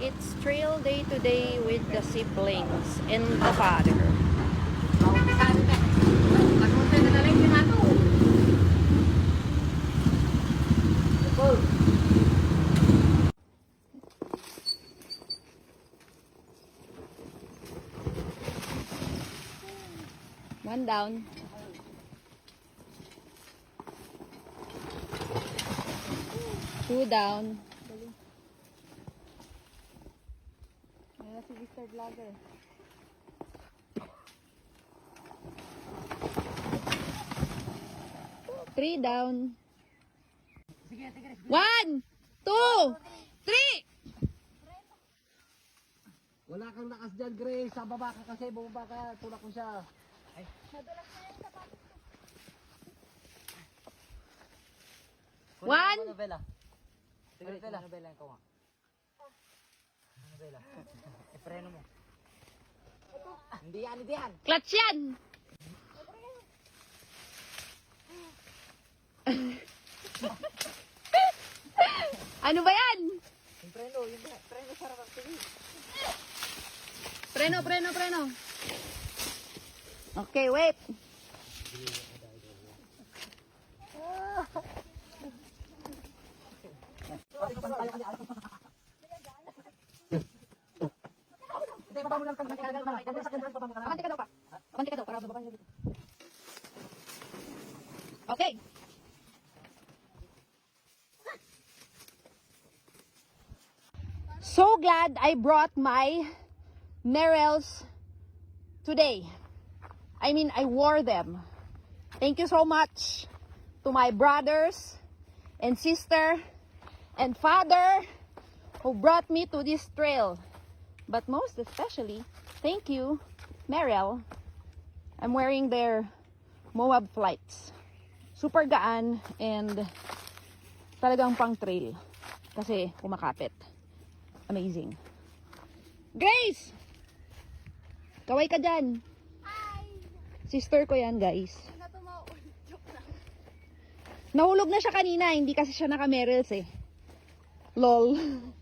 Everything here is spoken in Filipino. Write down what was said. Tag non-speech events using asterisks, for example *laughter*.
It's trail day today with the siblings and the father. One down. Two down. Si Mr. Vlogger. Three down. One, two, three. Wala kang lakas dyan, Grace. Sa baba ka kasi, bumaba ka. Tulak ko siya. Ay. One. Novela. Sige, Novela. Novela ko nga. Novela. Ipreno *laughs* mo. Hindi yan, hindi yan. Clutch yan. *laughs* ano ba yan? Yung preno, yung preno sa harap. Preno, preno, preno. Okay, wait. Okay. So glad I brought my Merrells today. I mean, I wore them. Thank you so much to my brothers and sister and father who brought me to this trail. But most especially, thank you, Merrell. I'm wearing their Moab flights. Super gaan and talagang pang trail. Kasi kumakapit. Amazing. Grace! Kaway ka dyan. Sister ko yan, guys. Nahulog na siya kanina, hindi kasi siya naka-merrels eh. Lol. *laughs*